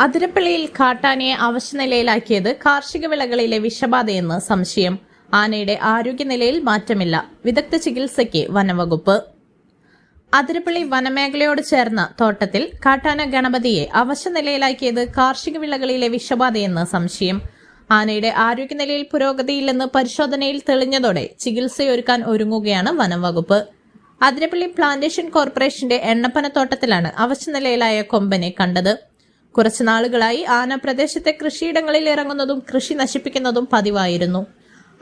അതിരപ്പള്ളിയിൽ കാട്ടാനയെ അവശനിലയിലാക്കിയത് കാർഷിക വിളകളിലെ വിഷബാധയെന്ന് സംശയം. ആനയുടെ ആരോഗ്യനിലയിൽ മാറ്റമില്ല. വിദഗ്ധ ചികിത്സയ്ക്ക് വനവകുപ്പ്. അതിരപ്പള്ളി വനമേഖലയോട് ചേർന്ന തോട്ടത്തിൽ കാട്ടാന ഗണപതിയെ അവശനിലയിലാക്കിയത് കാർഷിക വിളകളിലെ വിഷബാധയെന്ന് സംശയം. ആനയുടെ ആരോഗ്യനിലയിൽ പുരോഗതിയില്ലെന്ന് പരിശോധനയിൽ തെളിഞ്ഞതോടെ ചികിത്സയൊരുക്കാൻ ഒരുങ്ങുകയാണ് വനംവകുപ്പ്. അതിരപ്പള്ളി പ്ലാന്റേഷൻ കോർപ്പറേഷന്റെ എണ്ണപ്പനത്തോട്ടത്തിലാണ് അവശനിലയിലായ കൊമ്പനെ കണ്ടത്. കുറച്ചു നാളുകളായി ആന പ്രദേശത്തെ കൃഷിയിടങ്ങളിൽ ഇറങ്ങുന്നതും കൃഷി നശിപ്പിക്കുന്നതും പതിവായിരുന്നു.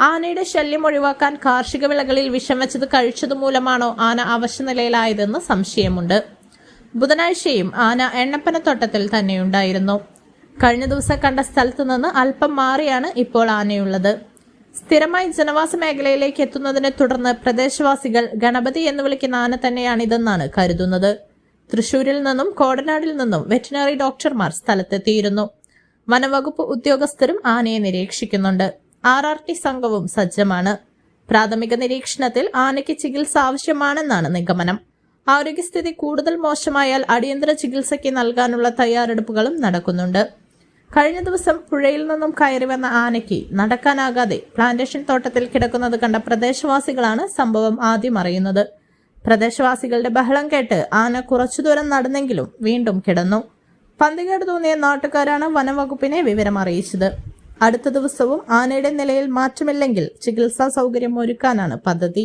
ആനയുടെ ശല്യം ഒഴിവാക്കാൻ കാർഷിക വിളകളിൽ വിഷം വെച്ചത് കഴിച്ചതുമൂലമാണോ ആന അവശനിലയിലായതെന്ന് സംശയമുണ്ട്. ബുധനാഴ്ചയും ആന എണ്ണപ്പനത്തോട്ടത്തിൽ തന്നെയുണ്ടായിരുന്നു. കഴിഞ്ഞ ദിവസം കണ്ട സ്ഥലത്തു നിന്ന് അല്പം മാറിയാണ് ഇപ്പോൾ ആനയുള്ളത്. സ്ഥിരമായി ജനവാസ മേഖലയിലേക്ക് എത്തുന്നതിനെ തുടർന്ന് പ്രദേശവാസികൾ ഗണപതി എന്ന് വിളിക്കുന്ന ആന തന്നെയാണിതെന്നാണ് കരുതുന്നത്. തൃശൂരിൽ നിന്നും കോടനാടിൽ നിന്നും വെറ്റിനറി ഡോക്ടർമാർ സ്ഥലത്തെത്തിയിരുന്നു. വനവകുപ്പ് ഉദ്യോഗസ്ഥരും ആനയെ നിരീക്ഷിക്കുന്നുണ്ട്. ആർ ആർ ടി സംഘവും സജ്ജമാണ്. പ്രാഥമിക നിരീക്ഷണത്തിൽ ആനയ്ക്ക് ചികിത്സ ആവശ്യമാണെന്നാണ് നിഗമനം. ആരോഗ്യസ്ഥിതി കൂടുതൽ മോശമായാൽ അടിയന്തര ചികിത്സയ്ക്ക് നൽകാനുള്ള തയ്യാറെടുപ്പുകളും നടക്കുന്നുണ്ട്. കഴിഞ്ഞ ദിവസം പുഴയിൽ നിന്നും കയറി വന്ന ആനയ്ക്ക് നടക്കാനാകാതെ പ്ലാന്റേഷൻ തോട്ടത്തിൽ കിടക്കുന്നത് കണ്ട പ്രദേശവാസികളാണ് സംഭവം ആദ്യം അറിയുന്നത്. പ്രദേശവാസികളുടെ ബഹളം കേട്ട് ആന കുറച്ചു ദൂരം നടന്നെങ്കിലും വീണ്ടും കിടന്നു. പന്തികേട് തോന്നിയ നാട്ടുകാരാണ് വനംവകുപ്പിനെ വിവരം അറിയിച്ചത്. അടുത്ത ദിവസവും ആനയുടെ നിലയിൽ മാറ്റമില്ലെങ്കിൽ ചികിത്സാ സൗകര്യം ഒരുക്കാനാണ് പദ്ധതി.